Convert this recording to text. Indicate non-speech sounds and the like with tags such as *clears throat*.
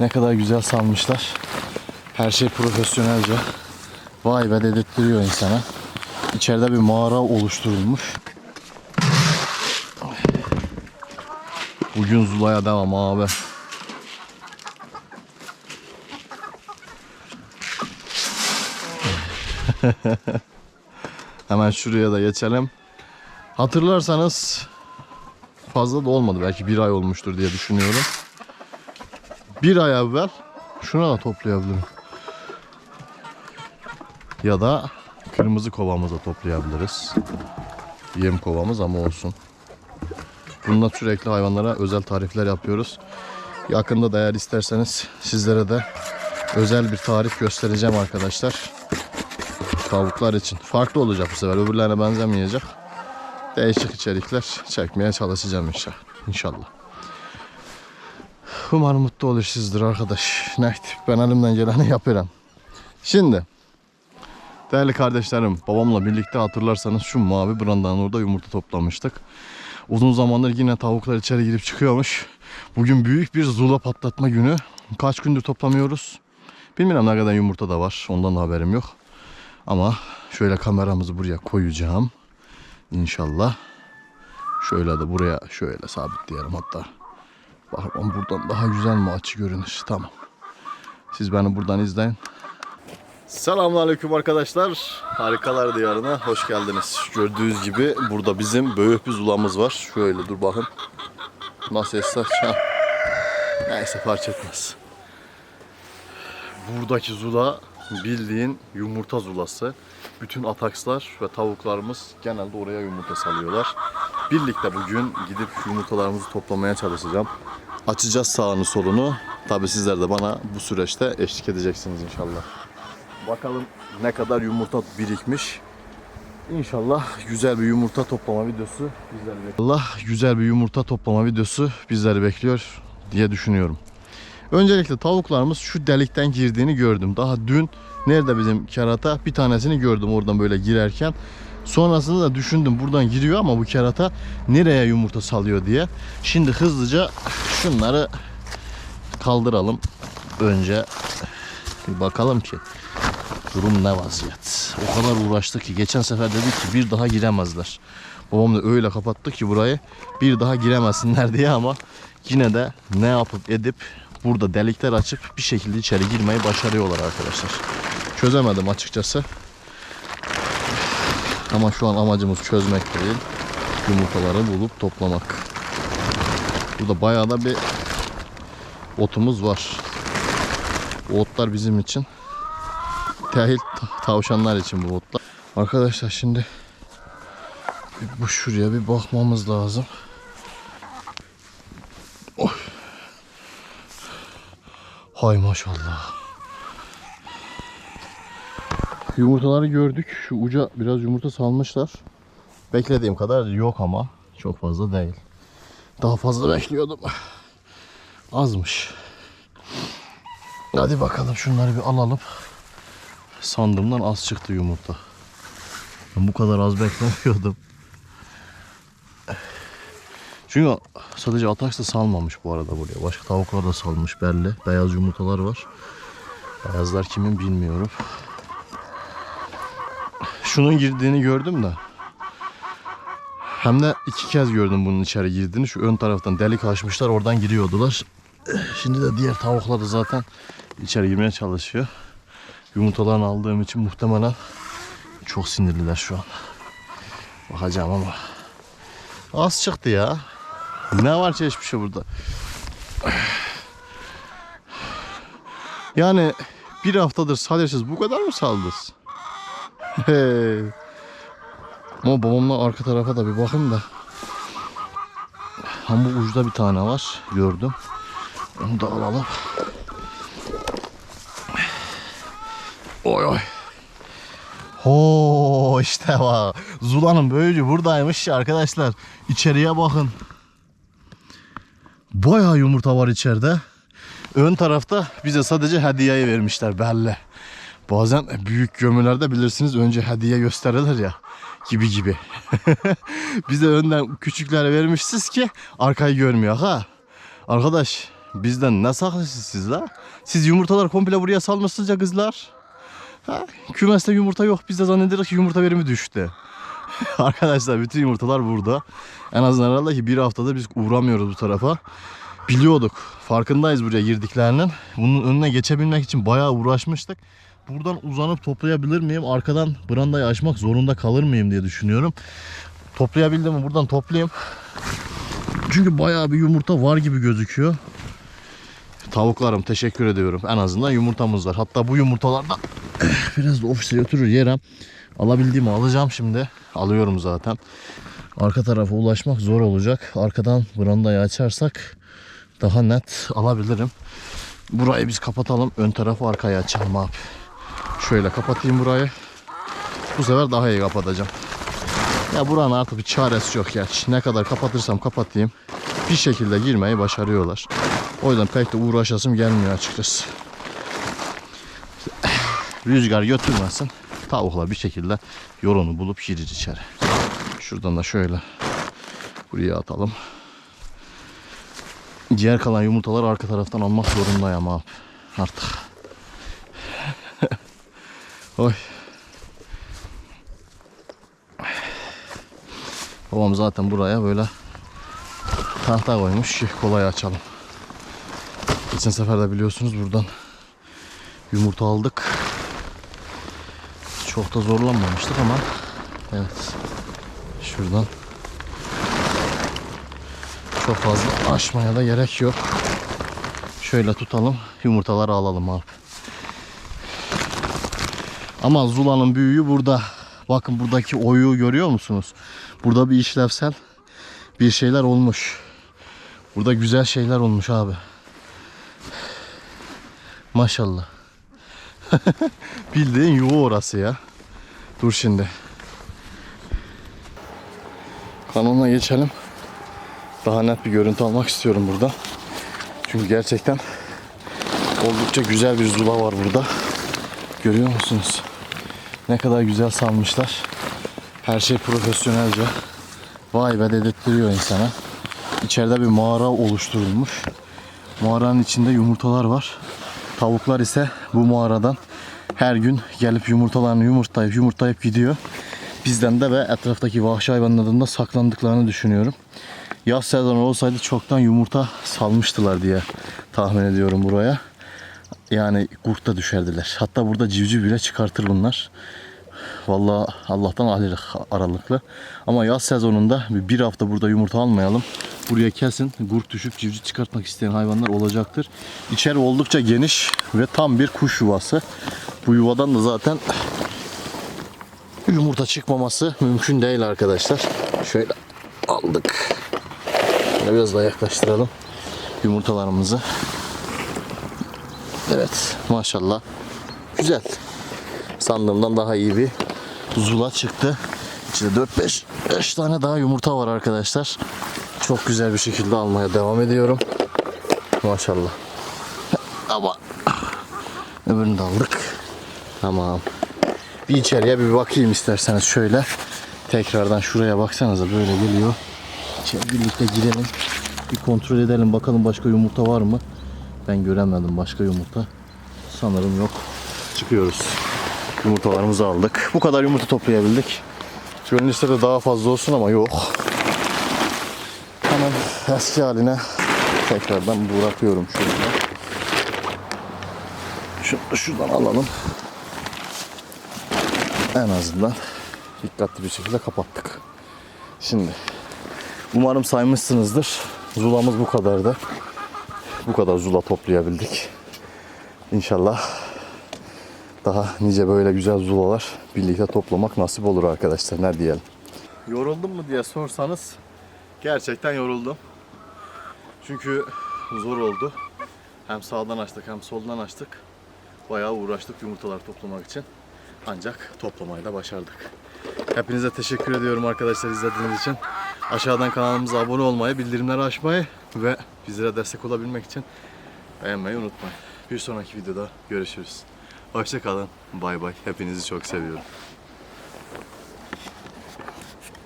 Ne kadar güzel salmışlar. Her şey profesyonelce. Vay be dedirttiriyor insana. İçeride bir mağara oluşturulmuş. Bugün Zula'ya devam abi. *laughs* Hemen şuraya da geçelim. Hatırlarsanız fazla da olmadı. Belki bir ay olmuştur diye düşünüyorum. Bir ay evvel şuna da toplayabilirim. Ya da kırmızı kovamıza toplayabiliriz. Yem kovamız ama olsun. Bununla sürekli hayvanlara özel tarifler yapıyoruz. Yakında da eğer isterseniz sizlere de özel bir tarif göstereceğim arkadaşlar. Tavuklar için. Farklı olacak bu sefer. Öbürlerine benzemeyecek. Değişik içerikler çekmeye çalışacağım inşallah. İnşallah. Umarım mutlu olur sizdir arkadaş. Neyse ben elimden geleni yapıyorum. Şimdi değerli kardeşlerim babamla birlikte hatırlarsanız şu mavi brandanın orada yumurta toplamıştık. Uzun zamandır yine tavuklar içeri girip çıkıyormuş. Bugün büyük bir zula patlatma günü. Kaç gündür toplamıyoruz. Bilmiyorum ne kadar yumurta da var. Ondan da haberim yok. Ama şöyle kameramızı buraya koyacağım. İnşallah. Şöyle de buraya şöyle sabitleyelim hatta. Bakalım buradan daha güzel mi açı görünür. Tamam. Siz beni buradan izleyin. Selamünaleyküm arkadaşlar. Harikalar diyarına hoş geldiniz. Gördüğünüz gibi burada bizim büyük bir zulamız var. Şöyle dur bakın. Nasıl esas? Neyse fark etmez. Buradaki zula bildiğin yumurta zulası. Bütün atakslar ve tavuklarımız genelde oraya yumurta salıyorlar. Birlikte bugün gidip yumurtalarımızı toplamaya çalışacağım. Açacağız sağını solunu. Tabi sizler de bana bu süreçte eşlik edeceksiniz inşallah. Bakalım ne kadar yumurta birikmiş. İnşallah güzel bir yumurta toplama videosu bizleri bekliyor. Allah güzel bir yumurta toplama videosu bizleri bekliyor diye düşünüyorum. Öncelikle tavuklarımız şu delikten girdiğini gördüm. Daha dün nerede bizim kerata bir tanesini gördüm oradan böyle girerken. Sonrasında da düşündüm buradan giriyor ama bu kerata nereye yumurta salıyor diye. Şimdi hızlıca şunları kaldıralım. Önce bir bakalım ki durum ne vaziyet. O kadar uğraştık ki geçen sefer dedik ki bir daha giremezler. Babam da öyle kapattı ki burayı bir daha giremesinler diye ama yine de ne yapıp edip burada delikler açıp bir şekilde içeri girmeyi başarıyorlar arkadaşlar. Çözemedim açıkçası. Ama şu an amacımız çözmek değil. Yumurtaları bulup toplamak. Burada bayağı da bir otumuz var. O otlar bizim için. Tehil ta- tavşanlar için bu otlar. Arkadaşlar şimdi bu şuraya bir bakmamız lazım. Hay maşallah. Yumurtaları gördük. Şu uca biraz yumurta salmışlar. Beklediğim kadar yok ama çok fazla değil. Daha fazla bekliyordum. Azmış. Hadi bakalım şunları bir alalım. Sandığımdan az çıktı yumurta. Ben bu kadar az *laughs* beklemiyordum. Çünkü sadece Atax da salmamış bu arada buraya. Başka tavuklar da salmış belli. Beyaz yumurtalar var. Beyazlar kimin bilmiyorum. Şunun girdiğini gördüm de. Hem de iki kez gördüm bunun içeri girdiğini. Şu ön taraftan delik açmışlar oradan giriyordular. Şimdi de diğer tavuklar da zaten içeri girmeye çalışıyor. Yumurtalarını aldığım için muhtemelen çok sinirliler şu an. Bakacağım ama. Az çıktı ya. Ne var hiçbir şey burada. Yani bir haftadır sadece bu kadar mı saldınız? Ama babamla arka tarafa da bir bakayım da. Ama ucuda bir tane var. Gördüm. Onu da alalım. Oy oy. Ho işte bak. Zula'nın böyücü buradaymış arkadaşlar. İçeriye bakın. Bayağı yumurta var içeride. Ön tarafta bize sadece hediyeyi vermişler belli. Bazen büyük gömülerde bilirsiniz önce hediye gösterilir ya gibi gibi. *laughs* Bize önden küçüklere vermişsiniz ki arkayı görmüyor ha. Arkadaş Bizden ne saklısınız siz la? Siz yumurtalar komple buraya salmışsınız ya kızlar. Ha? Kümeste yumurta yok. Biz de zannediyoruz ki yumurta verimi düştü. *laughs* Arkadaşlar bütün yumurtalar burada. En azından herhalde ki bir haftada biz uğramıyoruz bu tarafa. Biliyorduk. Farkındayız buraya girdiklerinin. Bunun önüne geçebilmek için bayağı uğraşmıştık. Buradan uzanıp toplayabilir miyim? Arkadan brandayı açmak zorunda kalır mıyım diye düşünüyorum. Toplayabildim mi? Buradan toplayayım. Çünkü bayağı bir yumurta var gibi gözüküyor. Tavuklarım teşekkür ediyorum. En azından yumurtamız var. Hatta bu yumurtalardan *clears throat* biraz da ofise götürür yere. Alabildiğimi alacağım şimdi. Alıyorum zaten. Arka tarafa ulaşmak zor olacak. Arkadan brandayı açarsak daha net alabilirim. Burayı biz kapatalım. Ön tarafı arkaya açalım abi. Şöyle kapatayım burayı. Bu sefer daha iyi kapatacağım. Ya buranın artık bir çaresi yok ya. Ne kadar kapatırsam kapatayım. Bir şekilde girmeyi başarıyorlar. O yüzden pek de uğraşasım gelmiyor açıkçası. *sighs* Rüzgar götürmesin. Tavuklar bir şekilde yolunu bulup girir içeri. Şuradan da şöyle buraya atalım. Diğer kalan yumurtaları arka taraftan almak zorundayım abi. Artık. Oy. Babam zaten buraya böyle tahta koymuş ki kolay açalım. Geçen sefer de biliyorsunuz buradan yumurta aldık. Çok da zorlanmamıştık ama evet şuradan çok fazla aşmaya da gerek yok. Şöyle tutalım yumurtaları alalım abi. Ama Zula'nın büyüğü burada. Bakın buradaki oyuğu görüyor musunuz? Burada bir işlevsel bir şeyler olmuş. Burada güzel şeyler olmuş abi. Maşallah. *laughs* Bildiğin yuva orası ya. Dur şimdi. Kanalına geçelim. Daha net bir görüntü almak istiyorum burada. Çünkü gerçekten oldukça güzel bir zula var burada. Görüyor musunuz? Ne kadar güzel salmışlar. Her şey profesyonelce. Vay be dedirttiriyor insana. İçeride bir mağara oluşturulmuş. Mağaranın içinde yumurtalar var. Tavuklar ise bu mağaradan her gün gelip yumurtalarını yumurtlayıp yumurtlayıp gidiyor. Bizden de ve etraftaki vahşi hayvanlardan da saklandıklarını düşünüyorum. Yaz sezonu olsaydı çoktan yumurta salmıştılar diye tahmin ediyorum buraya. Yani kurt da düşerdiler. Hatta burada civciv bile çıkartır bunlar. Vallahi Allah'tan ayrı aralıklı. Ama yaz sezonunda bir hafta burada yumurta almayalım. Buraya kesin kurt düşüp civciv çıkartmak isteyen hayvanlar olacaktır. İçeri oldukça geniş ve tam bir kuş yuvası. Bu yuvadan da zaten yumurta çıkmaması mümkün değil arkadaşlar. Şöyle aldık. Biraz daha yaklaştıralım yumurtalarımızı. Evet maşallah. Güzel. Sandığımdan daha iyi bir zula çıktı. İçinde 4-5 5 tane daha yumurta var arkadaşlar. Çok güzel bir şekilde almaya devam ediyorum. Maşallah. Ama öbürünü de aldık. Tamam. Bir içeriye bir bakayım isterseniz şöyle. Tekrardan şuraya baksanıza böyle geliyor. İçeri birlikte girelim. Bir kontrol edelim bakalım başka yumurta var mı? Ben göremedim başka yumurta. Sanırım yok. Çıkıyoruz. Yumurtalarımızı aldık. Bu kadar yumurta toplayabildik. Gönül istedi daha fazla olsun ama yok. Hemen eski haline tekrardan bırakıyorum şöyle. Şunu da şuradan alalım. En azından dikkatli bir şekilde kapattık. Şimdi umarım saymışsınızdır. Zulamız bu kadardı. Bu kadar zula toplayabildik. İnşallah daha nice böyle güzel zulalar birlikte toplamak nasip olur arkadaşlar. Ne diyelim. Yoruldun mu diye sorsanız gerçekten yoruldum. Çünkü zor oldu. Hem sağdan açtık hem soldan açtık. Bayağı uğraştık yumurtalar toplamak için. Ancak toplamayı da başardık. Hepinize teşekkür ediyorum arkadaşlar izlediğiniz için. Aşağıdan kanalımıza abone olmayı, bildirimleri açmayı ve bizlere destek olabilmek için beğenmeyi unutmayın. Bir sonraki videoda görüşürüz. Hoşçakalın. Bay bay. Hepinizi çok seviyorum.